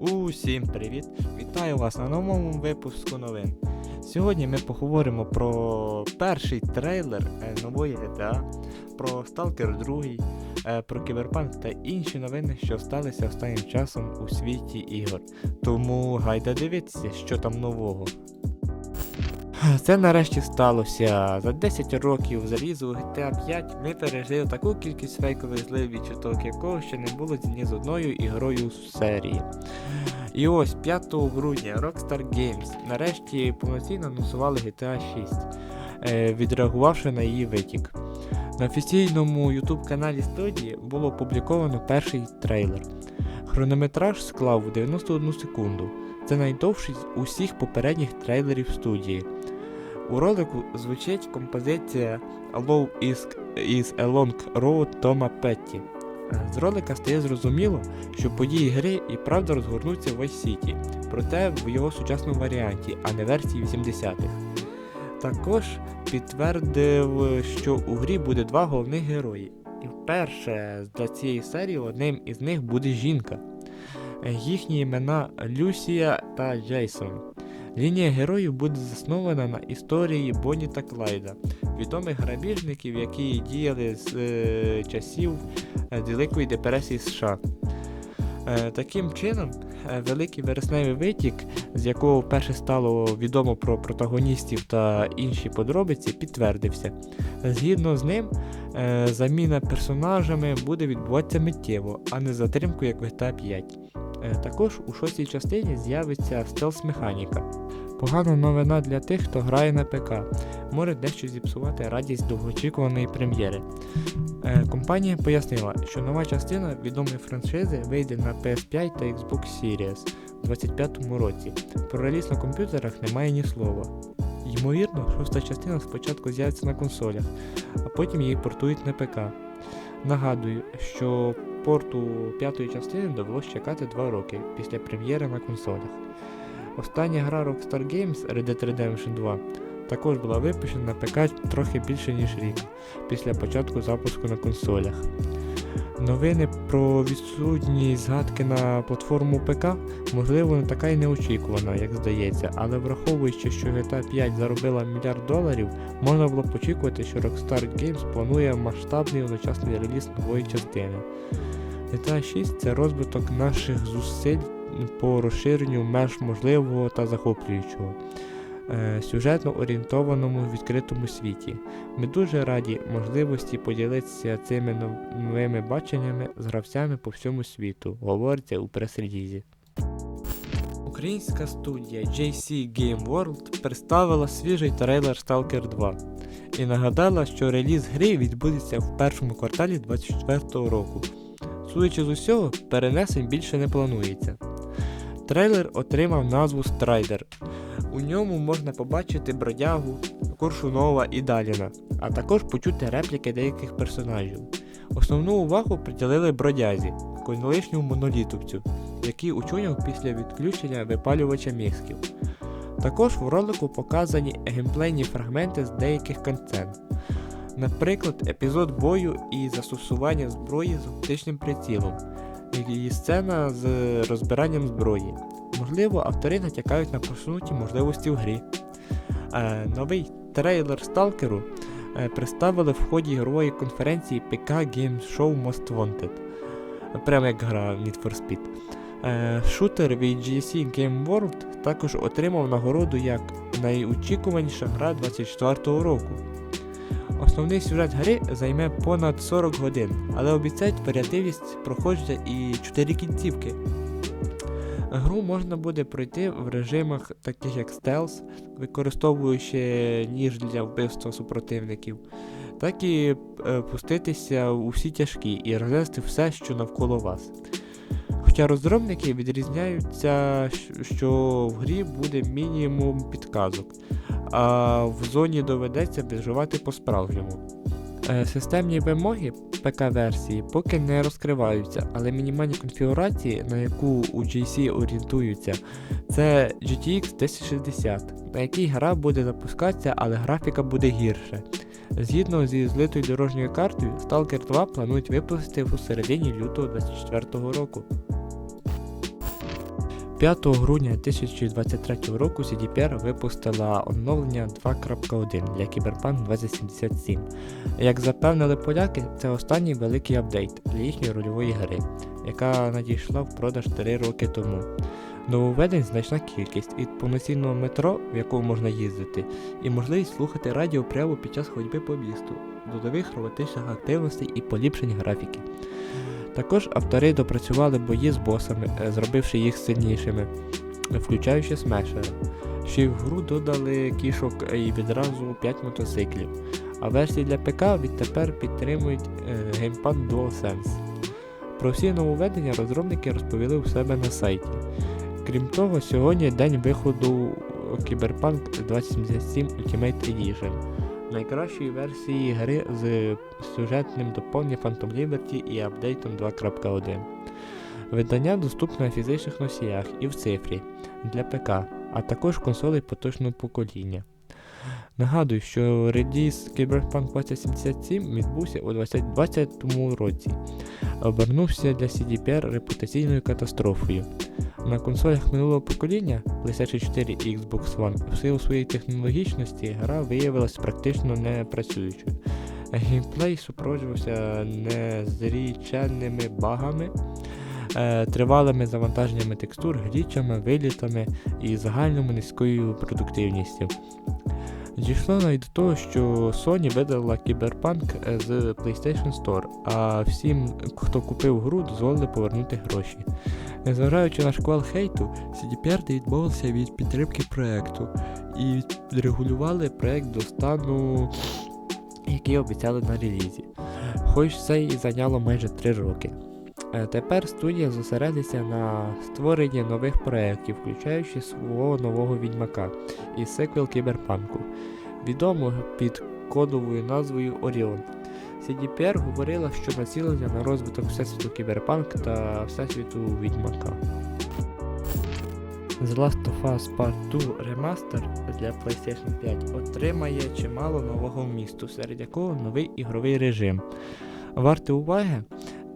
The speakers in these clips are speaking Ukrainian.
Усім привіт! Вітаю вас на новому випуску новин. Сьогодні ми поговоримо про перший трейлер е, нової GTA, про Stalker 2, е, про Кіберпанк та інші новини, що сталися останнім часом у світі ігор. Тому гайда дивитися, що там нового. Це нарешті сталося. За 10 років залізу GTA 5 ми пережили таку кількість фейкових злив відчуток, якого ще не було ні з одною ігрою з серії. І ось 5 грудня Rockstar Games нарешті повноцінно анонсували GTA 6, е, відреагувавши на її витік. На офіційному YouTube каналі студії було опубліковано перший трейлер. Хронометраж склав 91 секунду. Це найдовший з усіх попередніх трейлерів студії. У ролику звучить композиція Allow is, is a Long Road Тома Петті. З ролика стає зрозуміло, що події гри і правда розгорнуться в Vice City, проте в його сучасному варіанті, а не версії 80-х. Також підтвердив, що у грі буде два головних герої. І вперше для цієї серії одним із них буде жінка. Їхні імена Люсія та Джейсон. Лінія героїв буде заснована на історії Бонні та Клайда, відомих грабіжників, які діяли з е, часів е, Великої депресії США. Е, таким чином, е, великий вересневий витік, з якого вперше стало відомо про протагоністів та інші подробиці, підтвердився. Згідно з ним, е, заміна персонажами буде відбуватися миттєво, а не з затримкою, як в GTA 5. Е, Також у шостій частині з'явиться стелс-механіка. Погана новина для тих, хто грає на ПК, може дещо зіпсувати радість довгоочікуваної прем'єри. Е, Компанія пояснила, що нова частина відомої франшизи вийде на PS5 та Xbox Series у 2025 році. Про реліз на комп'ютерах немає ні слова. Ймовірно, шоста частина спочатку з'явиться на консолях, а потім її портують на ПК. Нагадую, що порту п'ятої частини довелось чекати 2 роки після прем'єри на консолях. Остання гра Rockstar Games Red Dead Redemption 2 також була випущена на ПК трохи більше ніж рік після початку запуску на консолях. Новини про відсутність згадки на платформу ПК можливо не така й неочікувана, як здається, але враховуючи, що GTA 5 заробила мільярд доларів, можна було б очікувати, що Rockstar Games планує масштабний одночасний реліз нової частини. GTA 6 це розвиток наших зусиль по розширенню меж можливого та захоплюючого. е, Сюжетно орієнтованому відкритому світі. Ми дуже раді можливості поділитися цими новими баченнями з гравцями по всьому світу, говориться у прес-релізі. Українська студія JC Game World представила свіжий трейлер Stalker 2 і нагадала, що реліз гри відбудеться в першому кварталі 2024 року. Судячи з усього, перенесень більше не планується. Трейлер отримав назву Страйдер. У ньому можна побачити бродягу, Куршунова і Даліна, а також почути репліки деяких персонажів. Основну увагу приділили бродязі, колишньому монолітовцю, який учуняв після відключення випалювача мізків. Також в ролику показані геймплейні фрагменти з деяких концен. Наприклад, епізод бою і застосування зброї з оптичним прицілом, і сцена з розбиранням зброї. Можливо, автори натякають на просунуті можливості в грі. Е, новий трейлер Сталкеру е, представили в ході ігрової конференції PK Games Show Most Wanted. Прямо як гра Need for Speed. Е, шутер від GSC Game World також отримав нагороду як найочікуваніша гра 24-го року. Основний сюжет гри займе понад 40 годин, але обіцяють варіативність проходження і 4 кінцівки. Гру можна буде пройти в режимах таких як стелс, використовуючи ніж для вбивства супротивників, так і е, пуститися у всі тяжкі і рознести все, що навколо вас. Хоча розробники відрізняються, що в грі буде мінімум підказок, а в зоні доведеться виживати по-справжньому. Е, Системні вимоги ПК-версії поки не розкриваються, але мінімальні конфігурації, на яку у GC орієнтуються, це GTX 1060, на якій гра буде запускатися, але графіка буде гірше. Згідно зі злитою дорожньою картою, Stalker 2 планують випустити у середині лютого 2024 року. 5 грудня 2023 року CDPR випустила оновлення 2.1 для Cyberpunk 2077. Як запевнили поляки, це останній великий апдейт для їхньої рольової гри, яка надійшла в продаж 3 роки тому. Нововведень значна кількість і повноцінного метро, в якому можна їздити, і можливість слухати радіо прямо під час ходьби по місту, додових романтичних активностей і поліпшень графіки. Також автори допрацювали бої з босами, е, зробивши їх сильнішими, включаючи смешери. Ще й в гру додали кішок і відразу 5 мотоциклів, а версії для ПК відтепер підтримують е, геймпад DualSense. Про всі нововведення розробники розповіли у себе на сайті. Крім того, сьогодні день виходу Cyberpunk 2077 Ultimate Edition, найкращої версії гри з сюжетним доповненням Phantom Liberty і апдейтом 2.1. Видання доступне на фізичних носіях і в цифрі для ПК, а також консолей поточного покоління. Нагадую, що реліз Cyberpunk 2077 відбувся у 2020 році, обернувся для CDPR репутаційною катастрофою. На консолях минулого покоління PlayStation 4 і Xbox One в силу своєї технологічності гра виявилася практично не працюючою. Геймплей супроводжувався незріченними багами, е, тривалими завантаженнями текстур, глічами, вилітами і загальною низькою продуктивністю. Дійшло навіть до того, що Sony видала Cyberpunk е, з PlayStation Store, а всім, хто купив гру, дозволили повернути гроші. Незважаючи на шквал хейту, CDPR не відмовилися від підтримки проекту і відрегулювали проект до стану, який обіцяли на релізі. Хоч це і зайняло майже 3 роки. Е, Тепер студія зосередиться на створенні нових проєктів, включаючи свого нового відьмака і сиквел Кіберпанку, відомого під кодовою назвою Оріон. CDPR говорила, що націлення на розвиток Всесвіту Кіберпанк та Всесвіту Відьмака. The Last of Us Part 2 Remaster для PlayStation 5 отримає чимало нового вмісту, серед якого новий ігровий режим. Варте уваги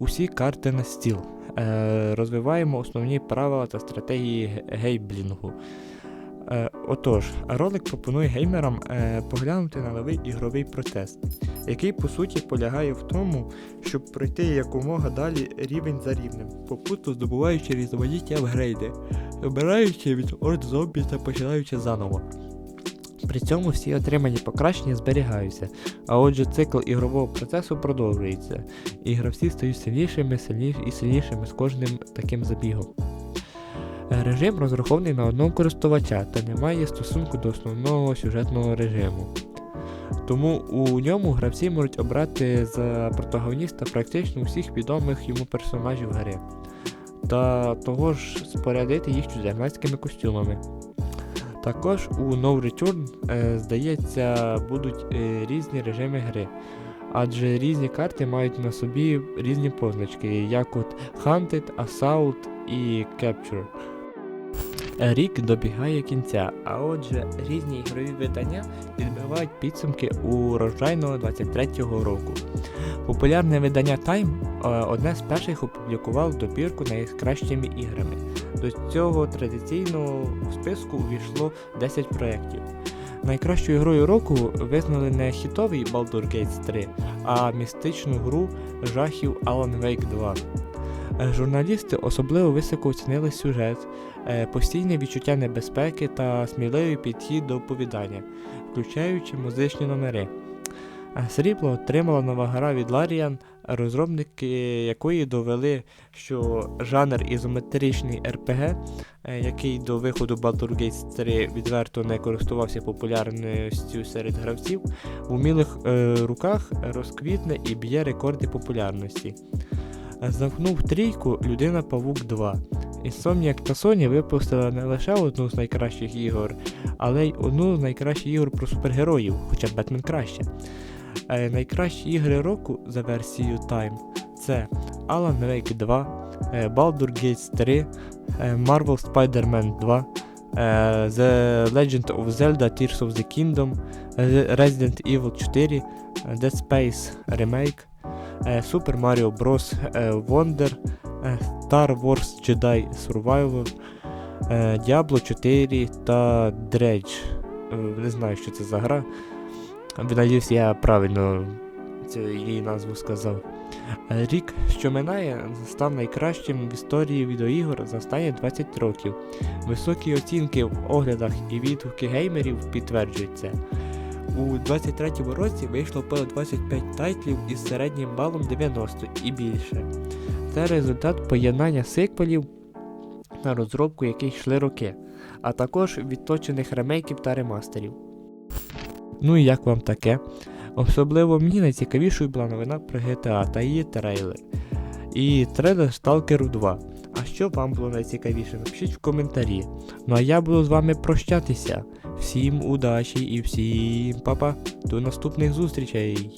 усі карти на стіл. Е, Розвиваємо основні правила та стратегії гейблінгу. Е, Отож, ролик пропонує геймерам е, поглянути на новий ігровий процес, який по суті полягає в тому, щоб пройти якомога далі рівень за рівнем, попутно здобуваючи різноманітні апгрейди, обираючи від орд зомбі та починаючи заново. При цьому всі отримані покращення зберігаються, а отже цикл ігрового процесу продовжується, і гравці стають сильнішими сильніш і сильнішими з кожним таким забігом. Режим розрахований на одного користувача та не має стосунку до основного сюжетного режиму. Тому у ньому гравці можуть обрати за протагоніста практично усіх відомих йому персонажів гри, та того ж спорядити їх чудернацькими костюмами. Також у No Return, е, здається, будуть е, різні режими гри, адже різні карти мають на собі різні позначки, як от Hunted, Assault і Capture. Рік добігає кінця, а отже, різні ігрові видання підбивають підсумки урожайного 23-го року. Популярне видання Time е, одне з перших опублікувало добірку найкращими іграми. До цього традиційного списку увійшло 10 проєктів. Найкращою грою року визнали не хітовий Baldur's Gate 3, а містичну гру жахів Alan Wake 2. Е, Журналісти особливо високо оцінили сюжет, е, постійне відчуття небезпеки та сміливий підхід до оповідання, включаючи музичні номери. Е, Срібло отримала нова гра від Larian, розробники якої довели, що жанр ізометричний е, який до виходу Baldur's Gate 3 відверто не користувався популярністю серед гравців, в умілих е, руках розквітне і б'є рекорди популярності. Замкнув трійку Людина Павук 2. Insomniac та Sony випустили не лише одну з найкращих ігор, але й одну з найкращих ігор про супергероїв, хоча Бетмен краще. Е, найкращі ігри року за версією Time це Alan Wake 2, е, Baldur's Gate 3, е, Marvel Spider-Man 2, е, The Legend of Zelda Tears of the Kingdom, е, Resident Evil 4, е, Dead Space Remake, Super Mario Bros. Wonder, е, Star Wars Jedi Survivor, е, Diablo 4 та Dredge. Е, Не знаю, що це за гра. Надіюсь, я правильно її назву сказав. Рік, що минає, став найкращим в історії відеоігор за останні 20 років. Високі оцінки в оглядах і відгуки геймерів підтверджують це. У 23-му році вийшло понад 25 тайтлів із середнім балом 90 і більше. Це результат поєднання сиквелів на розробку, яких йшли роки, а також відточених ремейків та ремастерів. Ну і як вам таке? Особливо мені найцікавішою була новина про GTA та її трейлер. І трейлер Stalker 2. Що вам було найцікавіше? Напишіть в коментарі. Ну а я буду з вами прощатися. Всім удачі і всім па-па. До наступних зустрічей!